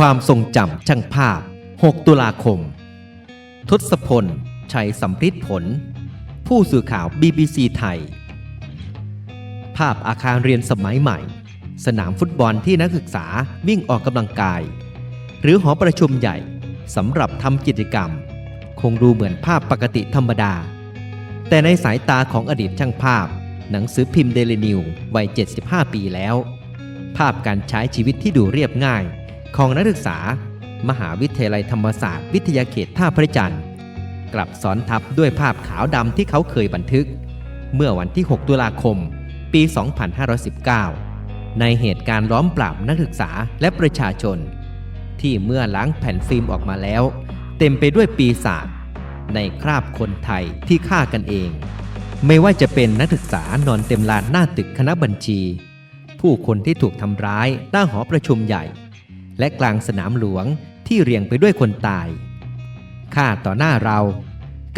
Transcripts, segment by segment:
ความทรงจำช่างภาพ 6 ตุลาคม ทศพล ชัยสัมฤทธิ์ผล ผู้สื่อข่าว BBC ไทย ภาพอาคารเรียนสมัยใหม่ สนามฟุตบอลที่นักศึกษาวิ่งออกกำลังกาย หรือหอประชุมใหญ่สำหรับทำกิจกรรม คงดูเหมือนภาพปกติธรรมดา แต่ในสายตาของอดีตช่างภาพ หนังสือพิมพ์เดลินิววัย 75 ปีแล้ว ภาพการใช้ชีวิตที่ดูเรียบง่าย ของนักศึกษา มหาวิทยาลัยธรรมศาสตร์ วิทยาเขตท่าพระจันทร์กลับซ้อนทับด้วยภาพขาวดำที่เขาเคยบันทึก เมื่อวันที่ 6 ตุลาคม ปี 2519 ในเหตุการณ์ล้อมปราบนักศึกษาและประชาชน ที่เมื่อล้างแผ่นฟิล์มออกมาแล้ว เต็มไปด้วยปีศาจในคราบคนไทยที่ฆ่ากันเอง ไม่ว่าจะเป็นนักศึกษานอนเต็มลานหน้าตึกคณะบัญชี ผู้คนที่ถูกทำร้ายหน้าหอประชุมใหญ่ และกลางสนามหลวงที่เรียงไปด้วยคนตายฆ่าต่อหน้าเรา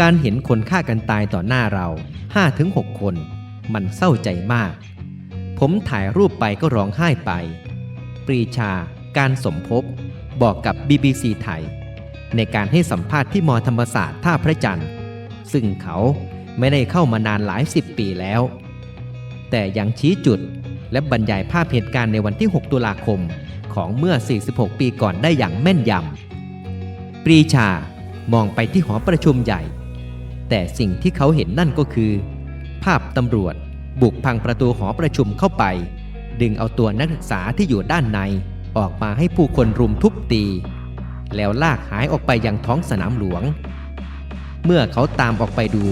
การเห็นคนฆ่ากันตายต่อหน้าเรา5-6คน มันเศร้าใจมาก ผมถ่ายรูปไปก็ร้องไห้ไป ปรีชาการสมภพบอกกับ BBC ไทย ในการให้สัมภาษณ์ที่มธรรมศาสตร์ท่าพระจันทร์ ซึ่งเขาไม่ได้เข้ามานานหลายสิบปีแล้ว แต่ยังชี้จุดและบรรยายภาพเหตุการณ์ในวันที่ 6 ตุลาคม ของเมื่อ 46 ปีก่อนได้อย่างแม่นยำ ปรีชามองไปที่หอประชุมใหญ่ แต่สิ่งที่เขาเห็นนั่นก็คือ ภาพตำรวจบุกพังประตูหอประชุมเข้าไป ดึงเอาตัวนักศึกษาที่อยู่ด้านในออกมาให้ผู้คนรุมทุบตี แล้วลากหายออกไปยังท้องสนามหลวง เมื่อเขาตามออกไปดู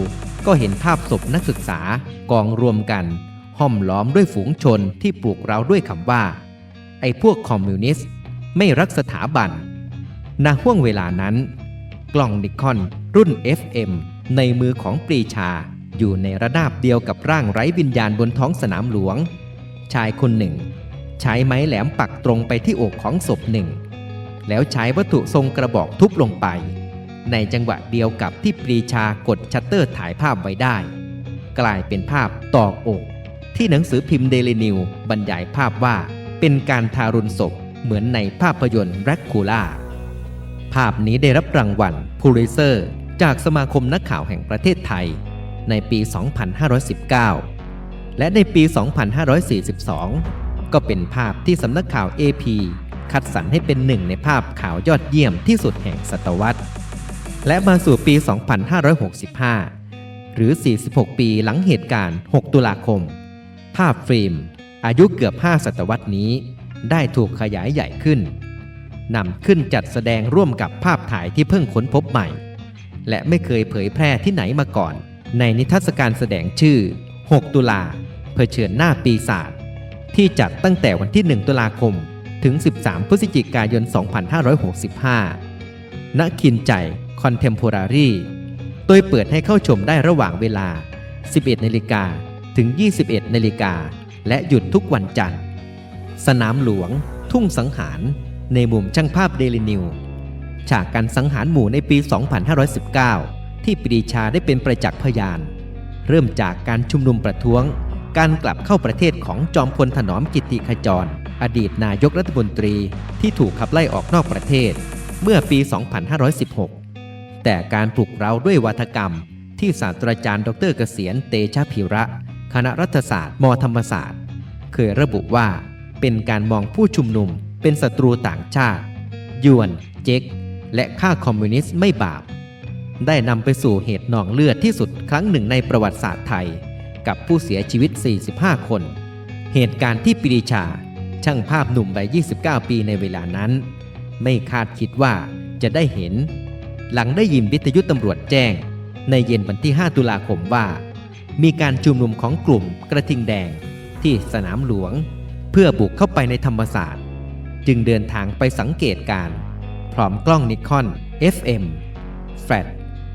ก็เห็นภาพศพนักศึกษากองรวมกัน ห้อมล้อมด้วยฝูงชนที่ปลูกเราด้วยคำว่า ไอ้พวกคอมมิวนิสต์ไม่รักสถาบันณห่วงเวลานั้น กล้องนิคอนรุ่น FM ในมือของปรีชาอยู่ในระนาบเดียวกับร่างไร้วิญญาณบนท้องสนามหลวง ชายคนหนึ่ง ใช้ไม้แหลมปักตรงไปที่อกของศพหนึ่ง แล้วใช้วัตถุทรงกระบอกทุบลงไป ในจังหวะเดียวกับที่ปรีชากดชัตเตอร์ถ่ายภาพไว้ได้ กลายเป็นภาพตอกอก ที่หนังสือพิมพ์เดลินิวบรรยายภาพว่า เป็นการทารุณศพเหมือนในภาพยนตร์แรคคูล่า ภาพนี้ได้รับรางวัลพูลิเซอร์ จากสมาคมนักข่าวแห่งประเทศไทย ในปี 2519 และในปี 2542 ก็เป็นภาพที่สำนักข่าว AP คัดสรรให้เป็นหนึ่งในภาพข่าวยอดเยี่ยมที่สุดแห่งศตวรรษ และมาสู่ปี 2565 หรือ 46 ปีหลังเหตุการณ์ 6 ตุลาคม ภาพฟิล์ม อายุเกือบ5ศตวรรษนี้ ได้ถูกขยายใหญ่ขึ้นนำขึ้นจัดแสดงร่วมกับภาพถ่ายที่เพิ่งค้นพบใหม่ และไม่เคยเผยแพร่ที่ไหนมาก่อน ในนิทรรศการแสดงชื่อ 6 ตุลาเผชิญหน้าปีศาจที่จัดตั้งแต่วันที่ 1 ตุลาคม ถึง 13 พฤศจิกายน 2565 ณ คินใจคอนเทมโพรารีโดยเปิดให้เข้าชมได้ระหว่างเวลา 11 นาฬิกาถึง 21 นาฬิกา และหยุดทุกวันจันทร์ สนามหลวง ทุ่งสังหาร ในมุมช่างภาพเดลินิว ฉากการสังหารหมู่ในปี 2519 ที่ปรีชาได้เป็นประจักษ์พยาน เริ่มจากการชุมนุมประท้วง การกลับเข้าประเทศของจอมพลถนอมกิติขจร อดีตนายกรัฐมนตรีที่ถูกขับไล่ออกนอกประเทศ เมื่อปี 2516 แต่การปลุกเร้าด้วยวัฒกรรมที่ศาสตราจารย์ ดรเกษียณเตชะพิระ คณะรัฐศาสตร์มธรรมศาสตร์ เคยระบุว่า เป็นการมองผู้ชุมนุมเป็นศัตรูต่างชาติ ยวน เจ๊ก และฆ่าคอมมิวนิสต์ไม่บาป ได้นำไปสู่เหตุหนองเลือดที่สุดครั้งหนึ่งในประวัติศาสตร์ไทย กับผู้เสียชีวิต 45 คน เหตุการณ์ที่ปรีชา ช่างภาพหนุ่มวัย 29 ปีในเวลานั้น ไม่คาดคิดว่าจะได้เห็น หลังได้ยินวิทยุตำรวจแจ้ง ในเย็นวันที่ 5 ตุลาคมว่า มีการชุมนุมของกลุ่มกระทิงแดงที่สนามหลวง เพื่อบุกเข้าไปในธรรมศาสตร์ จึงเดินทางไปสังเกตการณ์พร้อมกล้องนิคอน FM แฟลช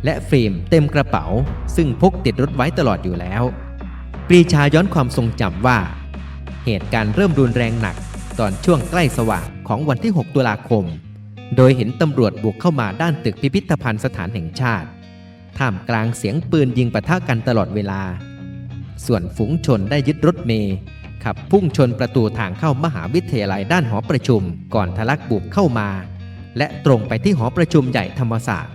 และฟิล์มเต็มกระเป๋า ซึ่งพกติดรถไว้ตลอดอยู่แล้ว ปรีชาย้อนความทรงจำว่า เหตุการณ์เริ่มรุนแรงหนักตอนช่วงใกล้สว่างของวันที่ 6 ตุลาคม โดยเห็นตำรวจบุกเข้ามาด้านตึกพิพิธภัณฑ์สถานแห่งชาติ ท่ามกลางเสียงปืนยิงปะทะกันตลอดเวลา ส่วนฝูงชนได้ยึดรถเมย์ขับพุ่งชนประตูทางเข้ามหาวิทยาลัยด้านหอประชุมก่อนทะลักบุกเข้ามา และตรงไปที่หอประชุมใหญ่ธรรมศาสตร์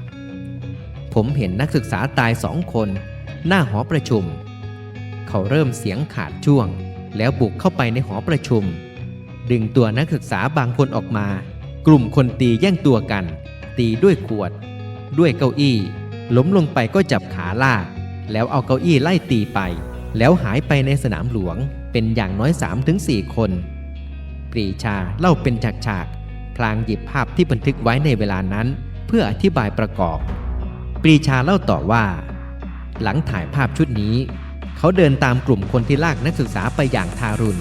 ผมเห็นนักศึกษาตายสองคน หน้าหอประชุม เขาเริ่มเสียงขาดช่วง แล้วบุกเข้าไปในหอประชุม ดึงตัวนักศึกษาบางคนออกมา กลุ่มคนตีแย่งตัวกัน ตีด้วยขวด ด้วยเก้าอี้ ล้มลงไปก็จับขาลาก แล้วเอาเก้าอี้ไล่ตีไป แล้วหายไปในสนามหลวงเป็นอย่างน้อย 3-4 คน ปรีชาเล่าเป็นฉากๆพลางหยิบภาพที่บันทึกไว้ในเวลานั้น เพื่ออธิบายประกอบ ปรีชาเล่าต่อว่า หลังถ่ายภาพชุดนี้ เขาเดินตามกลุ่มคนที่ลากนักศึกษาไปอย่างทารุณ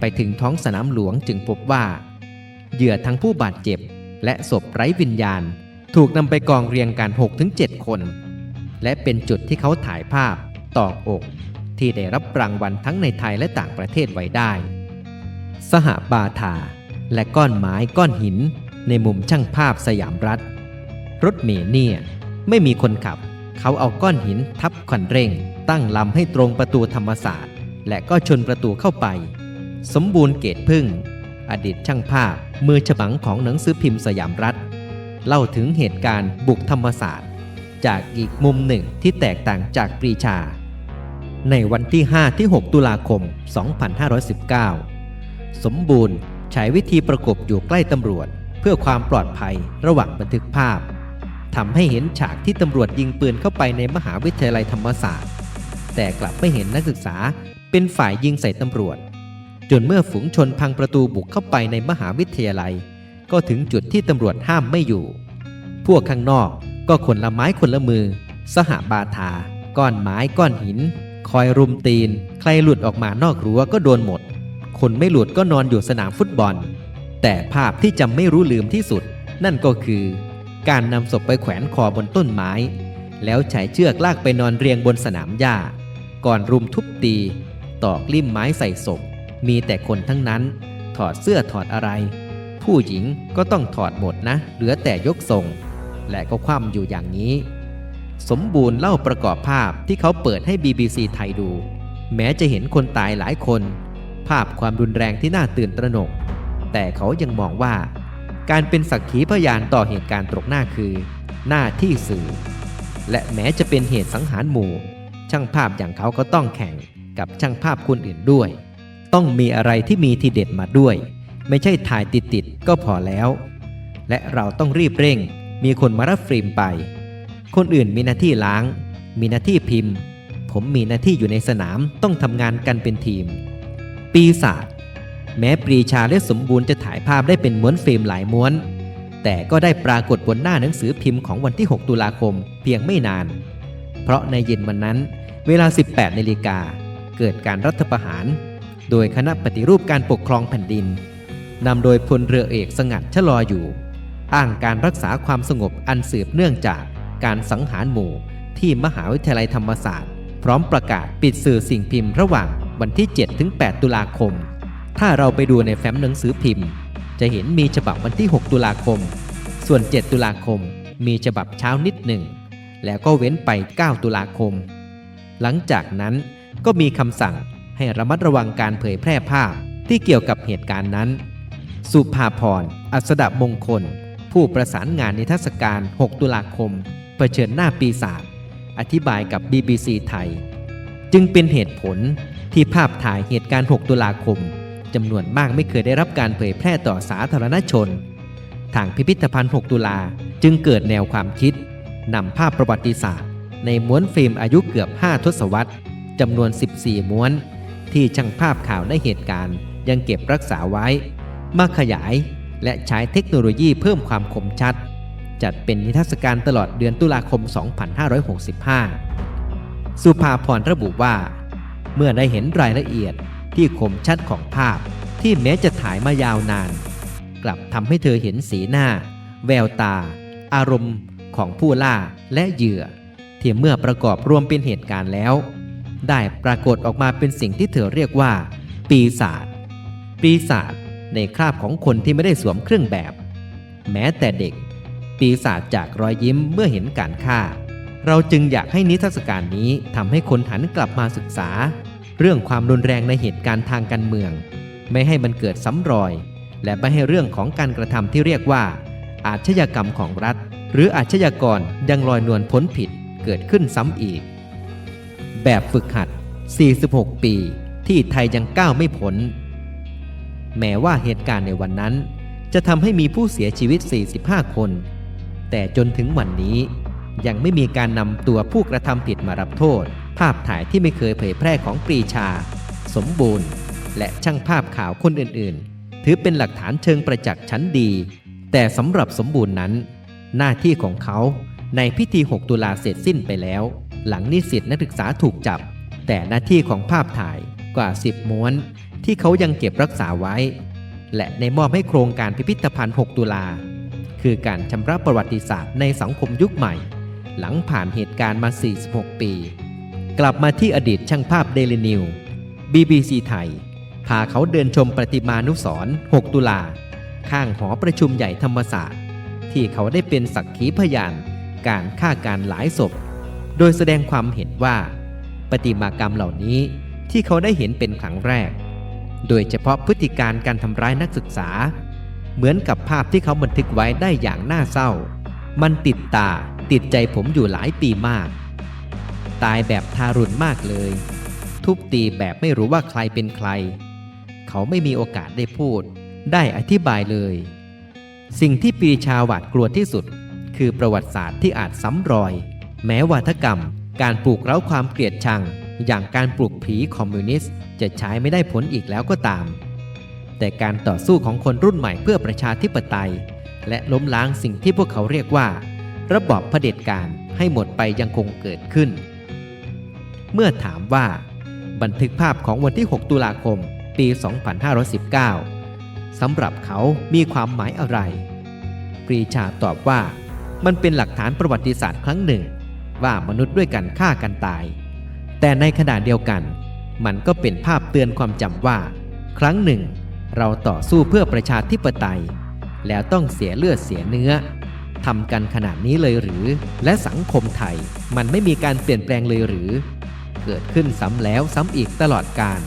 ไปถึงท้องสนามหลวงจึงพบว่า เหยื่อทั้งผู้บาดเจ็บและศพไร้วิญญาณ ถูกนำไปกองเรียงกัน 6-7 คน และเป็นจุดที่เขาถ่ายภาพตอกอก ที่ได้รับรางวัลทั้งในไทยและต่างประเทศไว้ได้ สหบาทา และก้อนไม้ก้อนหิน ในมุมช่างภาพสยามรัฐ รถเมเนี่ยไม่มีคนขับ เขาเอาก้อนหินทับคันเร่ง ตั้งลำให้ตรงประตูธรรมศาสตร์ และก็ชนประตูเข้าไป สมบูรณ์เกตพึ่ง อดีตช่างภาพมือฉบังของหนังสือพิมพ์สยามรัฐ เล่าถึงเหตุการณ์บุกธรรมศาสตร์ จากอีกมุมหนึ่งที่แตกต่างจากปรีชา ในวันที่ 5 ที่ 6 ตุลาคม 2519 สมบูรณ์ใช้วิธีประกบอยู่ใกล้ตำรวจ เพื่อความปลอดภัยระหว่างบันทึกภาพทำให้เห็นฉากที่ตำรวจยิงปืนเข้าไปในมหาวิทยาลัยธรรมศาสตร์ แต่กลับไม่เห็นนักศึกษาเป็นฝ่ายยิงใส่ตำรวจ จนเมื่อฝูงชนพังประตูบุกเข้าไปในมหาวิทยาลัย ก็ถึงจุดที่ตำรวจห้ามไม่อยู่ พวกข้างนอกก็คนละไม้คนละมือ สหาบาทา ก้อนไม้ก้อนหิน คอยรุมตีน ใครหลุดออกมานอกรั้วก็โดนหมด คนไม่หลุดก็นอนอยู่สนามฟุตบอล แต่ภาพที่จำไม่รู้ลืมที่สุด นั่นก็คือ การนำศพไปแขวนคอบนต้นไม้ แล้วใช้เชือกลากไปนอนเรียงบนสนามหญ้า ก่อนรุมทุบตี ตอกลิ่มไม้ใส่ศพ มีแต่คนทั้งนั้น ถอดเสื้อถอดอะไร ผู้หญิงก็ต้องถอดหมดนะ เหลือแต่ยกทรง และก็คว่ำอยู่อย่างนี้ สมบูรณ์เล่าประกอบภาพที่เขาเปิดให้ BBC ไทยดู แม้จะเห็นคนตายหลายคน ภาพความรุนแรงที่น่าตื่นตระหนก แต่เขายังมองว่า การเป็นสักขีพยานต่อเหตุการณ์ตรงหน้าคือ หน้าที่สื่อ และแม้จะเป็นเหตุสังหารหมู่ ช่างภาพอย่างเขาก็ต้องแข่งกับช่างภาพคนอื่นด้วย ต้องมีอะไรที่มีทีเด็ดมาด้วย ไม่ใช่ถ่ายติดๆก็พอแล้ว และเราต้องรีบเร่ง มีคนมารับฟิล์มไป คนอื่นมีหน้าที่ล้าง มีหน้าที่พิมพ์ ผมมีหน้าที่อยู่ในสนามต้องทำงานกันเป็นทีม ปีศาจแม้ปรีชาและสมบูรณ์จะถ่ายภาพได้เป็นม้วนฟิล์มหลายม้วน แต่ก็ได้ปรากฏบนหน้าหนังสือพิมพ์ของวันที่ 6 ตุลาคมเพียงไม่นาน เพราะในเย็นวันนั้น เวลา 18นาฬิกาเกิดการรัฐประหาร โดยคณะปฏิรูปการปกครองแผ่นดิน นำโดยพลเรือเอกสงัดชะลออยู่ อ้างการรักษาความสงบอันสืบเนื่องจากการสังหารหมู่ที่มหาวิทยาลัยธรรมศาสตร์ พร้อมประกาศปิดสื่อสิ่งพิมพ์ระหว่างวันที่7ถึง8ตุลาคม ถ้าเราไปดูในแฟ้มหนังสือพิมพ์ จะเห็นมีฉบับวันที่ 6 ตุลาคม ส่วน 7 ตุลาคม มีฉบับเช้านิดหนึ่ง แล้วก็เว้นไป 9 ตุลาคม หลังจากนั้นก็มีคำสั่งให้ระมัดระวังการเผยแพร่ภาพที่เกี่ยวกับเหตุการณ์นั้น สุภาพร อัสดมงคล ผู้ประสานงานนิทรรศการ 6 ตุลาคม เผชิญหน้าปีศาจ อธิบายกับ BBC ไทย จึงเป็นเหตุผลที่ภาพถ่ายเหตุการณ์ 6 ตุลาคมจำนวนมากไม่เคยได้รับการเผยแพร่ต่อสาธารณชน ทางพิพิธภัณฑ์ 6 ตุลาจึงเกิดแนวความคิดนำภาพประวัติศาสตร์ ในม้วนฟิล์มอายุเกือบ 5 ทศวรรษจำนวน 14 ม้วน ที่ช่างภาพข่าวในเหตุการณ์ยังเก็บรักษาไว้ มาขยาย และใช้เทคโนโลยีเพิ่มความคมชัด จัดเป็นนิทรรศการตลอดเดือนตุลาคม 2565 สุภาพรระบุว่า เมื่อได้เห็นรายละเอียดที่คมชัดของภาพที่แม้จะถ่ายมายาวนาน กลับทำให้เธอเห็นสีหน้า แววตา อารมณ์ของผู้ล่าและเหยื่อ ที่เมื่อประกอบรวมเป็นเหตุการณ์แล้ว ได้ปรากฏออกมาเป็นสิ่งที่เธอเรียกว่า ปีศาจปีศาจ ในคราบของคนที่ไม่ได้สวมเครื่องแบบ แม้แต่เด็ก ปีศาจจากรอยยิ้มเมื่อเห็นการฆ่า เราจึงอยากให้นิทรรศการนี้ทำให้คนหันกลับมาศึกษา เรื่องความรุนแรงในเหตุการณ์ทางการเมือง ไม่ให้มันเกิดซ้ำรอย และไม่ให้เรื่องของการกระทำที่เรียกว่า อาชญากรรมของรัฐ หรืออาชญากรยังลอยนวลพ้นผิดเกิดขึ้นซ้ำอีก แบบฝึกหัด 46 ปี ที่ไทยยังก้าวไม่พ้น แม้ว่าเหตุการณ์ในวันนั้น จะทำให้มีผู้เสียชีวิต 45 คน แต่จนถึงวันนี้ ยังไม่มีการนำตัวผู้กระทำผิดมารับโทษ ภาพถ่ายที่ไม่เคยเผยแพร่ของปรีชา สมบูรณ์ และช่างภาพข่าวคนอื่นๆ ถือเป็นหลักฐานเชิงประจักษ์ชั้นดี แต่สำหรับสมบูรณ์นั้น หน้าที่ของเขาในพิธี 6 ตุลาเสร็จสิ้นไปแล้ว หลังนิสิตนักศึกษาถูกจับ แต่หน้าที่ของภาพถ่ายกว่า 10 ม้วน ที่เขายังเก็บรักษาไว้ และในมอบให้โครงการพิพิธภัณฑ์ 6 ตุลา คือการชำระประวัติศาสตร์ในสังคมยุคใหม่ หลังผ่านเหตุการณ์มา 46 ปี กลับมาที่อดีตช่างภาพเดลินิว BBC ไทย พาเขาเดินชมประติมานุสรณ์6 ตุลา ข้างหอประชุมใหญ่ธรรมศาสตร์ ที่เขาได้เป็นสักขีพยานการฆ่าการหลายศพ โดยแสดงความเห็นว่า ประติมากรรมเหล่านี้ที่เขาได้เห็นเป็นครั้งแรก โดยเฉพาะพฤติการการทำร้ายนักศึกษา เหมือนกับภาพที่เขาบันทึกไว้ได้อย่างน่าเศร้า มันติดตาติดใจผมอยู่หลายปีมาก ตายแบบทารุณมากเลย ทุบตีแบบไม่รู้ว่าใครเป็นใคร เขาไม่มีโอกาสได้พูด ได้อธิบายเลย สิ่งที่ปีชาหวาดกลัวที่สุด คือประวัติศาสตร์ที่อาจซ้ำรอย แม้วาทกรรม การปลูกเร้าความเกลียดชัง อย่างการปลูกผีคอมมิวนิสต์จะใช้ไม่ได้ผลอีกแล้วก็ตาม แต่การต่อสู้ของคนรุ่นใหม่เพื่อประชาธิปไตย และล้มล้างสิ่งที่พวกเขาเรียกว่า ระบอบเผด็จการให้หมดไปยังคงเกิดขึ้น เมื่อถามว่าบันทึกภาพของวันที่ 6 ตุลาคม ปี 2519 สำหรับเขามีความหมายอะไร ปรีชาตอบว่า มันเป็นหลักฐานประวัติศาสตร์ครั้งหนึ่ง ว่ามนุษย์ด้วยกันฆ่ากันตาย แต่ในขณะเดียวกัน มันก็เป็นภาพเตือนความจำว่า ครั้งหนึ่ง เราต่อสู้เพื่อประชาธิปไตย แล้วต้องเสียเลือดเสียเนื้อทำกันขนาดนี้เลยหรือ และสังคมไทยมันไม่มีการเปลี่ยนแปลงเลยหรือ เกิดขึ้นซ้ำแล้วซ้ำอีกตลอดกาล